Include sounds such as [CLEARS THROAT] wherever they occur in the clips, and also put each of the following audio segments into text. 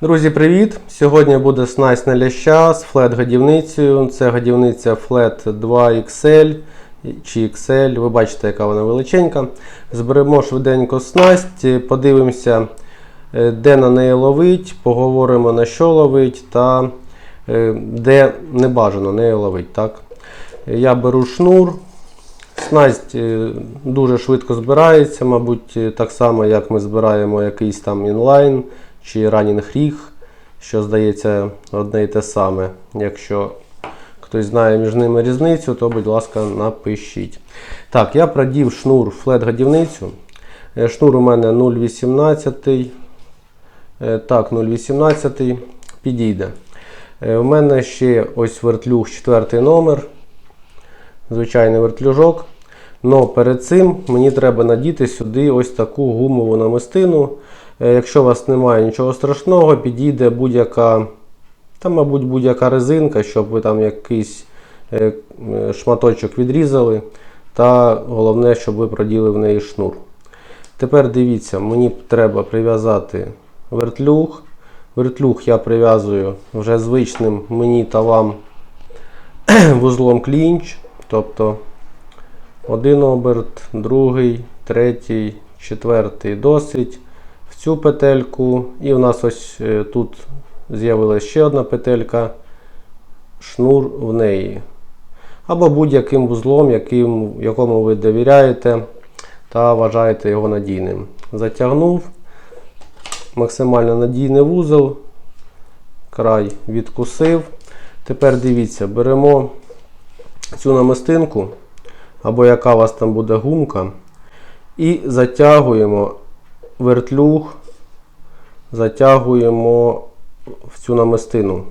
Друзі, привіт! Сьогодні буде снасть на ляща з флет-годівницею. Це годівниця Flat 2 XL чи XL. Ви бачите, яка вона величенька. Зберемо швиденько снасть, подивимося, е, де на неї ловить, поговоримо на що ловить та е, де не бажано неї ловить. Так? Я беру шнур. Снасть е, дуже швидко збирається, мабуть, так само, як ми збираємо якийсь там інлайн чи ранінг ріг, що здається одне і те саме. Якщо хтось знає між ними різницю, то, будь ласка, напишіть. Так, я продів шнур флет годівницю. Е, Шнур у мене 0,18. Е, Так, 0,18 підійде. Е, У мене ще ось вертлюг 4 номер звичайний вертлюжок. Но перед цим мені треба надіти сюди ось таку гумову намистину. Е, Якщо у вас немає нічого страшного, підійде будь-яка, та, мабуть, будь-яка резинка, щоб ви там якийсь е, е, шматочок відрізали. Та головне, щоб ви проділи в неї шнур. Тепер дивіться, мені треба прив'язати вертлюг. Вертлюг я прив'язую вже звичним мені та вам [CLEARS THROAT] вузлом клінч. Тобто один оберт, другий, третій, четвертий досить в цю петельку. І в нас ось е, тут з'явилася ще одна петелька, шнур в неї. Або будь-яким вузлом, яким, якому ви довіряєте та вважаєте його надійним. Затягнув максимально надійний вузол, край відкусив. Тепер дивіться, беремо цю намистинку, або яка у вас там буде гумка, і затягуємо вертлюг, затягуємо в цю намистину.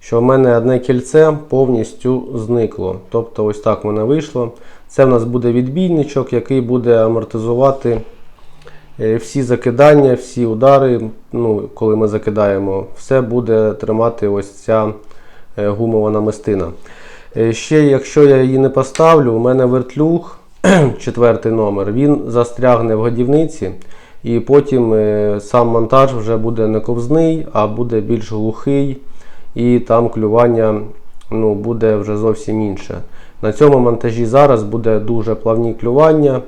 Що в мене одне кільце повністю зникло. Тобто, ось так в мене вийшло. Це в нас буде відбійничок, який буде амортизувати е, всі закидання, всі удари. Ну, коли ми закидаємо, все буде тримати ось ця е, гумова намистина. Е, Ще, якщо я її не поставлю, у мене вертлюг, [CLEARS THROAT] четвертий номер, він застрягне в годівниці, і потім е, сам монтаж вже буде не ковзний, а буде більш глухий, і там клювання ну, буде вже зовсім інше. На цьому монтажі зараз буде дуже плавні клювання,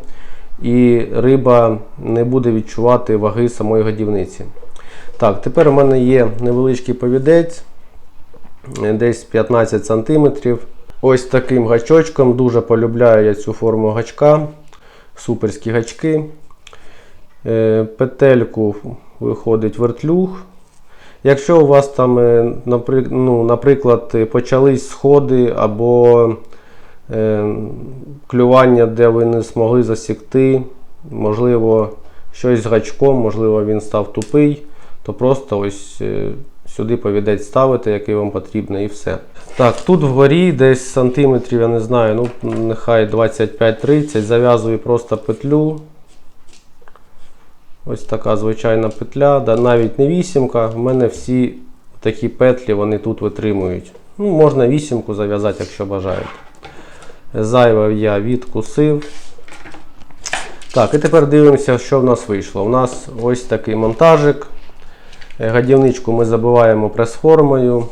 і риба не буде відчувати ваги самої годівниці. Так, тепер у мене є невеличкий повідець десь 15 см. Ось таким гачочком. Дуже полюбляю я цю форму гачка. Суперські гачки. Е, Петельку виходить вертлюг. Якщо у вас там, е, ну, наприклад, почались сходи або е, клювання, де ви не змогли засікти, можливо, щось з гачком, можливо, він став тупий, то просто ось сюди повідець ставите, який вам потрібно, і все. Так, тут вгорі десь сантиметрів, я не знаю, ну нехай 25-30, зав'язую просто петлю. Ось така звичайна петля, да, навіть не вісімка. В мене всі такі петлі вони тут витримують. Ну, Можна вісімку зав'язати, якщо бажаєте. Зайве я відкусив. Так, і тепер дивимося, що в нас вийшло. У нас ось такий монтажик. Е, Гадівничку ми забиваємо прес-формою.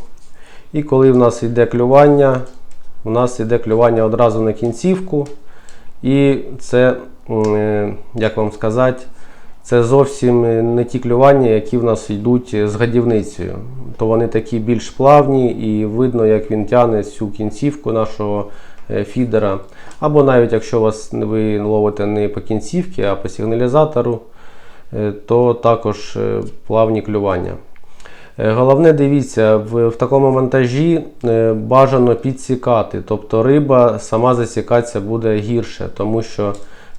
І коли в нас йде клювання, у нас йде клювання одразу на кінцівку. І це, е, як вам сказати, це зовсім не ті клювання, які в нас йдуть з гадівницею. То вони такі більш плавні і видно, як він тягне цю кінцівку нашого е, фідера. Або навіть якщо вас ви ловите не по кінцівці, а по сигналізатору, е, то також е, плавні клювання. Е, Головне, дивіться, в, в такому монтажі е, бажано підсікати, тобто риба сама засікатися буде гірше, тому що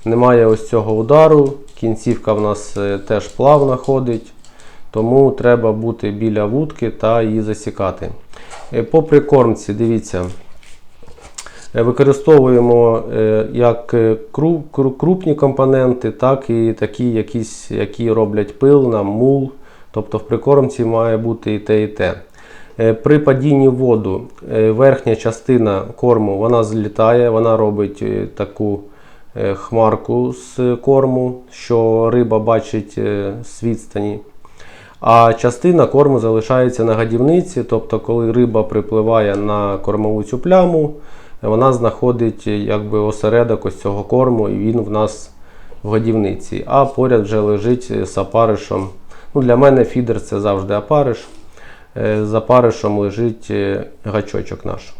немає ось цього удару, кінцівка в нас е, теж плавно ходить, тому треба бути біля вудки та її засікати. Е, По прикормці, дивіться, е, використовуємо як кру- кру- крупні компоненти, так і такі, якісь, які роблять пил, нам, мул. Тобто в прикормці має бути і те, і те. При падінні в воду верхня частина корму вона злітає, вона робить таку хмарку з корму, що риба бачить е, з відстані. А частина корму залишається на гадівниці, тобто, коли риба припливає на кормову цю пляму, вона знаходить якби осередок ось цього корму, і він в нас в годівниці. А поряд вже лежить з опаришем. Ну, для мене фідер це завжди опариш. Е, За опаришем лежить е, гачочок наш.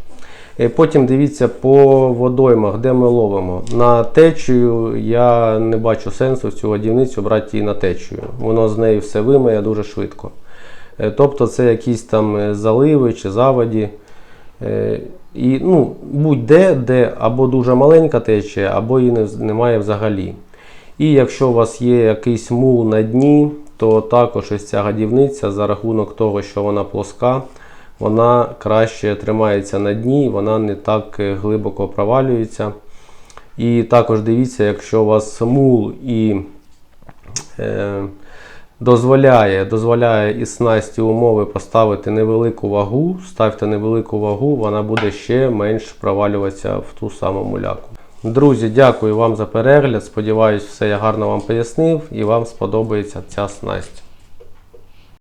Е, Потім дивіться по водоймах, де ми ловимо. На течію я не бачу сенсу цю годівницю брати її на течію. Воно з неї все вимиє дуже швидко. Е, Тобто це якісь там е, заливи чи заводі. І ну, будь-де, де або дуже маленька течія, або її немає взагалі. І якщо у вас є якийсь мул на дні, то також ось ця гадівниця за рахунок того, що вона плоска, вона краще тримається на дні, вона не так е, глибоко провалюється. І також дивіться, якщо у вас мул і е, дозволяє, дозволяє із снасті умови поставити невелику вагу, ставте невелику вагу, вона буде ще менш провалюватися в ту саму муляку. Друзі, дякую вам за перегляд. Сподіваюсь, все я гарно вам пояснив і вам сподобається ця снасть.